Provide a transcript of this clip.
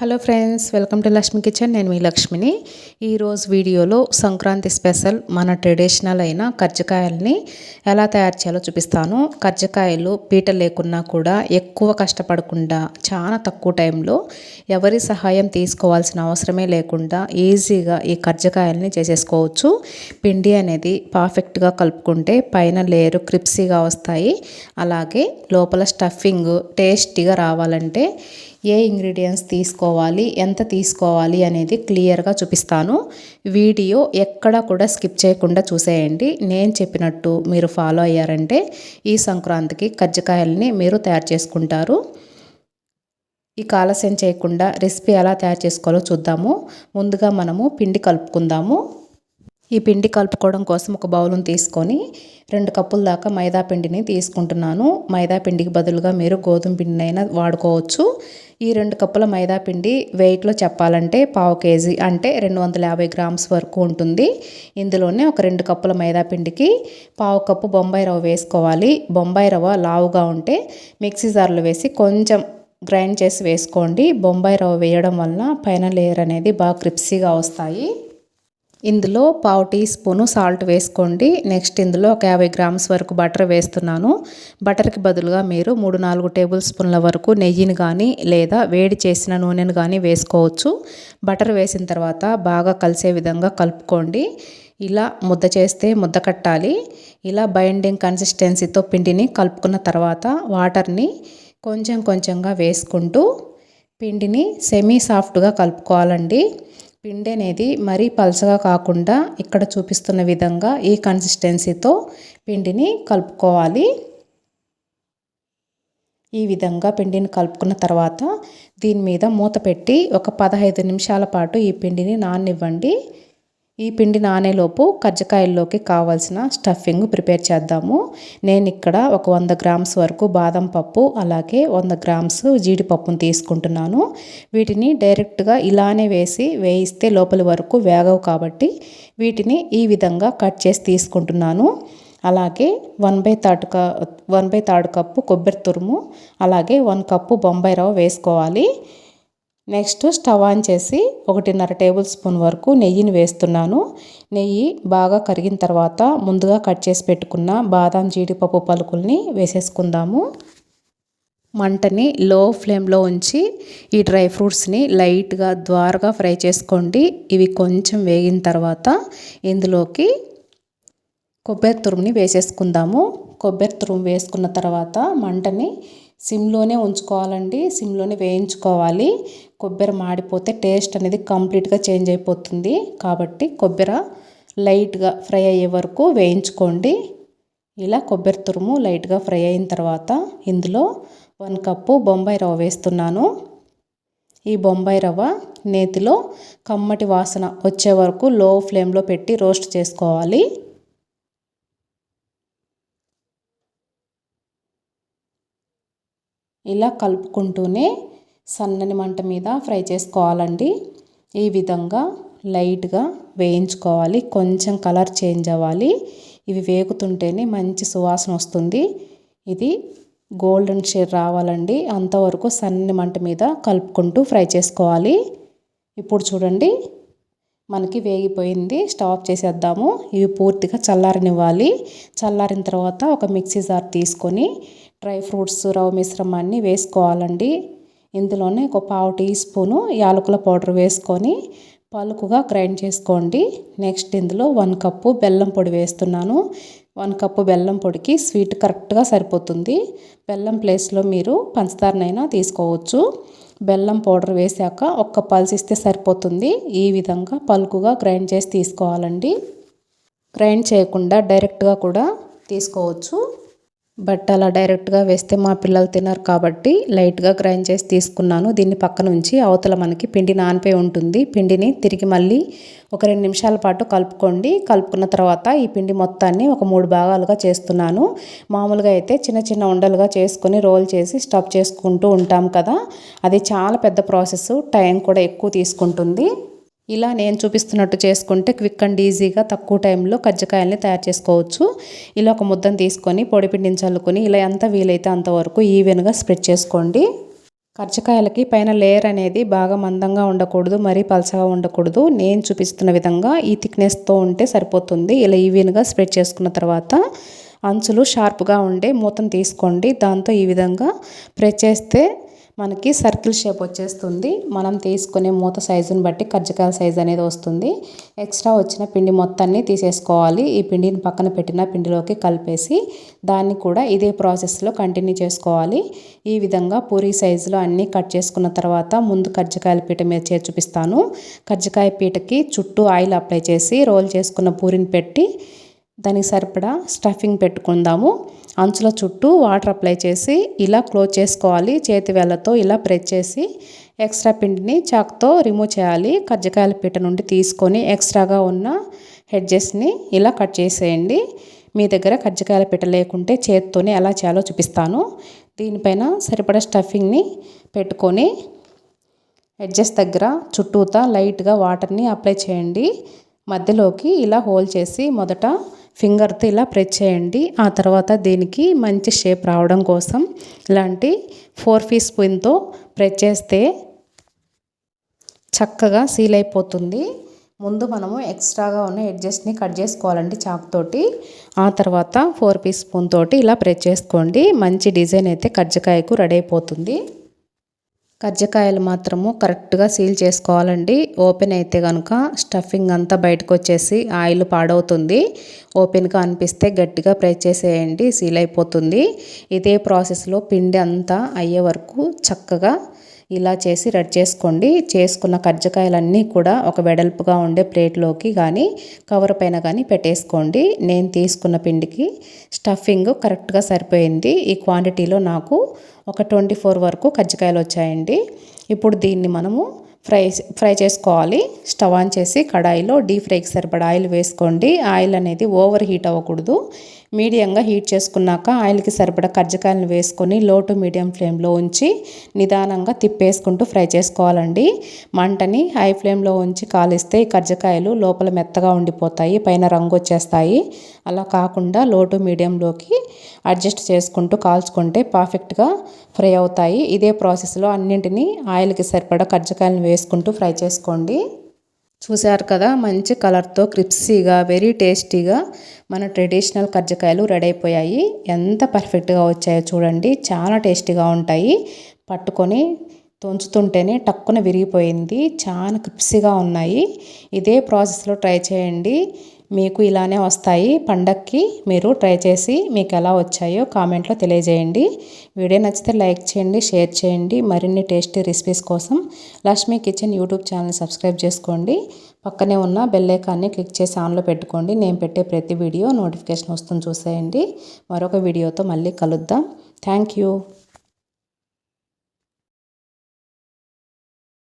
Hello friends welcome to Lakshmi kitchen నేను మీ లక్ష్మిని. ఈరోజు వీడియోలో సంక్రాంతి స్పెషల్ మన ట్రెడిషనల్ అయిన కజ్జికాయల్ని ఎలా తయారు చేయాలో చూపిస్తాను. కజ్జికాయలు పీట లేకున్నా కూడా ఎక్కువ కష్టపడకుండా చాలా తక్కువ టైంలో ఎవరి సహాయం తీసుకోవాల్సిన అవసరమే లేకుండా ఈజీగా ఈ కజ్జికాయల్ని చేసేసుకోవచ్చు. పిండి అనేది పర్ఫెక్ట్గా కలుపుకుంటే పైన లేరు క్రిప్సీగా వస్తాయి. అలాగే లోపల స్టఫింగ్ టేస్టీగా రావాలంటే ఏ ఇంగ్రీడియంట్స్ తీసుకోవాలి ఎంత తీసుకోవాలి అనేది క్లియర్గా చూపిస్తాను. వీడియో ఎక్కడ కూడా స్కిప్ చేయకుండా చూసేయండి. నేను చెప్పినట్టు మీరు ఫాలో అయ్యారంటే ఈ సంక్రాంతికి కజ్జికాయల్ని మీరు తయారు చేసుకుంటారు. ఈ కాలస్యం చేయకుండా రెసిపీ ఎలా తయారు చేసుకోవాలో చూద్దాము. ముందుగా మనము పిండి కలుపుకుందాము. ఈ పిండి కలుపుకోవడం కోసం ఒక బౌల్ని తీసుకొని రెండు కప్పుల దాకా మైదా పిండిని తీసుకుంటున్నాను. మైదా పిండికి బదులుగా మీరు గోధుమ పిండిని అయినా వాడుకోవచ్చు. ఈ రెండు కప్పుల మైదా పిండి వెయిట్లో చెప్పాలంటే పావు కేజీ అంటే రెండు వందల యాభై గ్రామ్స్ వరకు ఉంటుంది. ఇందులోనే ఒక రెండు కప్పుల మైదా పిండికి పావు కప్పు బొంబాయి రవ్వ వేసుకోవాలి. బొంబాయి రవ్వ లావుగా ఉంటే మిక్సీ జార్లో వేసి కొంచెం గ్రైండ్ చేసి వేసుకోండి. బొంబాయి రవ్వ వేయడం వలన పైన లేయర్ అనేది బాగా క్రిప్సీగా వస్తాయి. ఇందులో పావు టీ స్పూను సాల్ట్ వేసుకోండి. నెక్స్ట్ ఇందులో ఒక యాభై గ్రామ్స్ వరకు బటర్ వేస్తున్నాను. బటర్కి బదులుగా మీరు మూడు నాలుగు టేబుల్ స్పూన్ల వరకు నెయ్యిని కానీ లేదా వేడి చేసిన నూనెను కానీ వేసుకోవచ్చు. బటర్ వేసిన తర్వాత బాగా కలిసే విధంగా కలుపుకోండి. ఇలా ముద్ద చేస్తే ముద్ద కట్టాలి. ఇలా బైండింగ్ కన్సిస్టెన్సీతో పిండిని కలుపుకున్న తర్వాత వాటర్ని కొంచెం కొంచెంగా వేసుకుంటూ పిండిని సెమీ సాఫ్ట్గా కలుపుకోవాలండి. పిండి అనేది మరీ పలచగా కాకుండా ఇక్కడ చూపిస్తున్న విధంగా ఈ కన్సిస్టెన్సీతో పిండిని కలుపుకోవాలి. ఈ విధంగా పిండిని కలుపుకున్న తర్వాత దీని మీద మూత పెట్టి ఒక పదహైదు నిమిషాల పాటు ఈ పిండిని నాననివ్వండి. ఈ పిండి నానేలోపు కజ్జకాయల్లోకి కావాల్సిన స్టఫింగ్ ప్రిపేర్ చేద్దాము. నేను ఇక్కడ ఒక వంద గ్రామ్స్ వరకు బాదం పప్పు అలాగే వంద గ్రామ్స్ జీడిపప్పును తీసుకుంటున్నాను. వీటిని డైరెక్ట్గా ఇలానే వేసి వేయిస్తే లోపలి వరకు వేగవు కాబట్టి వీటిని ఈ విధంగా కట్ చేసి తీసుకుంటున్నాను. అలాగే వన్ బై థర్డ్ క వన్ బై థర్డ్ కప్పు కొబ్బరి తురుము అలాగే వన్ కప్పు బొంబాయి రవ్వ వేసుకోవాలి. నెక్స్ట్ స్టవ్ ఆన్ చేసి ఒకటిన్నర టేబుల్ స్పూన్ వరకు నెయ్యిని వేస్తున్నాను. నెయ్యి బాగా కరిగిన తర్వాత ముందుగా కట్ చేసి పెట్టుకున్న బాదం జీడిపప్పు పలుకుల్ని వేసేసుకుందాము. మంటని లో ఫ్లేమ్లో ఉంచి ఈ డ్రై ఫ్రూట్స్ని లైట్గా ద్వారగా ఫ్రై చేసుకోండి. ఇవి కొంచెం వేగిన తర్వాత ఇందులోకి కొబ్బరి తురుముని వేసేసుకుందాము. కొబ్బరి తురుము వేసుకున్న తర్వాత మంటని సిమ్లోనే ఉంచుకోవాలండి. సిమ్లోనే వేయించుకోవాలి. కొబ్బరి మాడిపోతే టేస్ట్ అనేది కంప్లీట్గా చేంజ్ అయిపోతుంది. కాబట్టి కొబ్బరి లైట్గా ఫ్రై అయ్యే వరకు వేయించుకోండి. ఇలా కొబ్బరి తురుము లైట్గా ఫ్రై అయిన తర్వాత ఇందులో వన్ కప్పు బొంబాయి రవ్వ వేస్తున్నాను. ఈ బొంబాయి రవ్వ నేతిలో కమ్మటి వాసన వచ్చే వరకు లో ఫ్లేమ్లో పెట్టి రోస్ట్ చేసుకోవాలి. ఇలా కలుపుకుంటూనే సన్నని మంట మీద ఫ్రై చేసుకోవాలండి. ఈ విధంగా లైట్గా వేయించుకోవాలి. కొంచెం కలర్ చేంజ్ అవ్వాలి. ఇవి వేగుతుంటేనే మంచి సువాసన వస్తుంది. ఇది గోల్డెన్ షేడ్ రావాలండి. అంతవరకు సన్నని మంట మీద కలుపుకుంటూ ఫ్రై చేసుకోవాలి. ఇప్పుడు చూడండి మనకి వేగిపోయింది. స్టాప్ చేసేద్దాము. ఇవి పూర్తిగా చల్లారనివ్వాలి. చల్లారిన తర్వాత ఒక మిక్సీ జార్ తీసుకొని డ్రై ఫ్రూట్స్ రవ్వ మిశ్రమాన్ని వేసుకోవాలండి. ఇందులోనే ఒక పావు టీ స్పూను యాలకుల పౌడర్ వేసుకొని పలుకుగా గ్రైండ్ చేసుకోండి. నెక్స్ట్ ఇందులో వన్ కప్పు బెల్లం పొడి వేస్తున్నాను. వన్ కప్పు బెల్లం పొడికి స్వీట్ కరెక్ట్గా సరిపోతుంది. బెల్లం ప్లేస్లో మీరు పంచదారనైనా తీసుకోవచ్చు. బెల్లం పౌడర్ వేసాక ఒక్క పల్స్ ఇస్తే సరిపోతుంది. ఈ విధంగా పలుకుగా గ్రైండ్ చేసి తీసుకోవాలండి. గ్రైండ్ చేయకుండా డైరెక్ట్గా కూడా తీసుకోవచ్చు. బట్ అలా డైరెక్ట్గా వేస్తే మా పిల్లలు తినరు కాబట్టి లైట్గా గ్రైండ్ చేసి తీసుకున్నాను. దీన్ని పక్కన ఉంచి అవతల మనకి పిండి నానిపోయి ఉంటుంది. పిండిని తిరిగి మళ్ళీ ఒక రెండు నిమిషాల పాటు కలుపుకోండి. కలుపుకున్న తర్వాత ఈ పిండి మొత్తాన్ని ఒక మూడు భాగాలుగా చేస్తున్నాను. మామూలుగా అయితే చిన్న చిన్న ఉండలుగా చేసుకొని రోల్ చేసి స్టఫ్ చేసుకుంటూ ఉంటాం కదా అది చాలా పెద్ద ప్రాసెస్ టైం కూడా ఎక్కువ తీసుకుంటుంది. ఇలా నేను చూపిస్తున్నట్టు చేసుకుంటే క్విక్ అండ్ ఈజీగా తక్కువ టైంలో కజ్జికాయల్ని తయారు చేసుకోవచ్చు. ఇలా ఒక ముద్దను తీసుకొని పొడి పిండిని చల్లుకొని ఇలా ఎంత వీలైతే అంతవరకు ఈవెన్గా స్ప్రెడ్ చేసుకోండి. కర్జకాయలకి పైన లేయర్ అనేది బాగా మందంగా ఉండకూడదు మరీ పలచగా ఉండకూడదు. నేను చూపిస్తున్న విధంగా ఈ థిక్నెస్తో ఉంటే సరిపోతుంది. ఇలా ఈవెన్గా స్ప్రెడ్ చేసుకున్న తర్వాత అంచులు షార్ప్గా ఉండే మూతను తీసుకోండి. దాంతో ఈ విధంగా ప్రెస్ చేస్తే మనకి సర్కిల్ షేప్ వచ్చేస్తుంది. మనం తీసుకునే మూత సైజుని బట్టి కజ్జికాయల సైజ్ అనేది వస్తుంది. ఎక్స్ట్రా వచ్చిన పిండి మొత్తాన్ని తీసేసుకోవాలి. ఈ పిండిని పక్కన పెట్టిన పిండిలోకి కలిపేసి దాన్ని కూడా ఇదే ప్రాసెస్లో కంటిన్యూ చేసుకోవాలి. ఈ విధంగా పూరీ సైజులో అన్నీ కట్ చేసుకున్న తర్వాత ముందు కజ్జికాయల పీట మీద చేసి చూపిస్తాను. కజ్జికాయ పీటకి చుట్టూ ఆయిల్ అప్లై చేసి రోల్ చేసుకున్న పూరిని పెట్టి దానికి సరిపడా స్టఫింగ్ పెట్టుకుందాము. అంచుల చుట్టూ వాటర్ అప్లై చేసి ఇలా క్లోజ్ చేసుకోవాలి. చేతి వేళ్ళతో ఇలా ప్రెస్ చేసి ఎక్స్ట్రా పిండిని చాక్తో రిమూవ్ చేయాలి. కజ్జికాయల పీట నుండి తీసుకొని ఎక్స్ట్రాగా ఉన్న హెడ్జెస్ని ఇలా కట్ చేసేయండి. మీ దగ్గర కజ్జికాయల పీట లేకుంటే చేతితోనే ఎలా చేయాలో చూపిస్తాను. దీనిపైన సరిపడా స్టఫింగ్ని పెట్టుకొని హెడ్జెస్ దగ్గర చుట్టూతా లైట్గా వాటర్ని అప్లై చేయండి. మధ్యలోకి ఇలా హోల్ చేసి మొదట ఫింగర్తో ఇలా ప్రెస్ చేయండి. ఆ తర్వాత దీనికి మంచి షేప్ రావడం కోసం ఇలాంటి ఫోర్ పీస్ స్పూన్తో ప్రెస్ చేస్తే చక్కగా సీల్ అయిపోతుంది. ముందు మనము ఎక్స్ట్రాగా ఉన్న ఎడ్జస్ట్ని కట్ చేసుకోవాలండి చాక్ తోటి. ఆ తర్వాత ఫోర్ పీస్ స్పూన్ తోటి ఇలా ప్రెస్ చేసుకోండి. మంచి డిజైన్ అయితే కజ్జికాయకు రెడీ అయిపోతుంది. కజ్జికాయలు మాత్రము కరెక్ట్గా సీల్ చేసుకోవాలండి. ఓపెన్ అయితే కనుక స్టఫింగ్ అంతా బయటకు వచ్చేసి ఆయిల్ పాడవుతుంది. ఓపెన్గా అనిపిస్తే గట్టిగా ప్రెస్ చేసేయండి సీల్ అయిపోతుంది. ఇదే ప్రాసెస్లో పిండి అంతా అయ్యే వరకు చక్కగా ఇలా చేసి రెడీ చేసుకోండి. చేసుకున్న కజ్జికాయలన్నీ కూడా ఒక వెడల్పుగా ఉండే ప్లేట్లోకి కానీ కవర్ పైన కానీ పెట్టేసుకోండి. నేను తీసుకున్న పిండికి స్టఫింగ్ కరెక్ట్గా సరిపోయింది. ఈ క్వాంటిటీలో నాకు ఒక ట్వంటీ ఫోర్ వరకు కజ్జికాయలు వచ్చాయండి. ఇప్పుడు దీన్ని మనము ఫ్రై ఫ్రై చేసుకోవాలి. స్టవ్ ఆన్ చేసి కడాయిలో డీప్ ఫ్రైకి సరిపడా ఆయిల్ వేసుకోండి. ఆయిల్ అనేది ఓవర్ హీట్ అవ్వకూడదు. మీడియంగా హీట్ చేసుకున్నాక ఆయిల్కి సరిపడా కజ్జికాయలను వేసుకొని లో టు మీడియం ఫ్లేమ్లో ఉంచి నిదానంగా తిప్పేసుకుంటూ ఫ్రై చేసుకోవాలండి. మంటని హై ఫ్లేమ్లో ఉంచి కాలిస్తే ఈ కజ్జికాయలు లోపల మెత్తగా ఉండిపోతాయి పైన రంగు వచ్చేస్తాయి. అలా కాకుండా లో టు మీడియంలోకి అడ్జస్ట్ చేసుకుంటూ కాల్చుకుంటే పర్ఫెక్ట్గా ఫ్రై అవుతాయి. ఇదే ప్రాసెస్లో అన్నింటినీ ఆయిల్కి సరిపడా కజ్జికాయలను వేసుకుంటూ ఫ్రై చేసుకోండి. చూశారు కదా మంచి కలర్తో క్రిప్సీగా వెరీ టేస్టీగా మన ట్రెడిషనల్ కజ్జకాయలు రెడీ అయిపోయాయి. ఎంత పర్ఫెక్ట్గా వచ్చాయో చూడండి. చాలా టేస్టీగా ఉంటాయి. పట్టుకొని తుంచుతుంటేనే టక్కున విరిగిపోయింది. చాలా క్రిప్సీగా ఉన్నాయి. ఇదే ప్రాసెస్లో ట్రై చేయండి. మీకు ఇలానే వస్తాయి. పండక్కి మీరు ట్రై చేసి మీకు ఎలా వచ్చాయో కామెంట్లో తెలియజేయండి. వీడియో నచ్చితే లైక్ చేయండి షేర్ చేయండి. మరిన్ని టేస్టీ రెసిపీస్ కోసం Lakshmi kitchen YouTube channel subscribe చేసుకోండి. పక్కనే ఉన్న బెల్లైకాన్ని క్లిక్ చేసి ఆన్లో పెట్టుకోండి. నేను పెట్టే ప్రతి వీడియో నోటిఫికేషన్ వస్తుంది చూసేయండి. మరొక వీడియోతో మళ్ళీ కలుద్దాం. Thank you.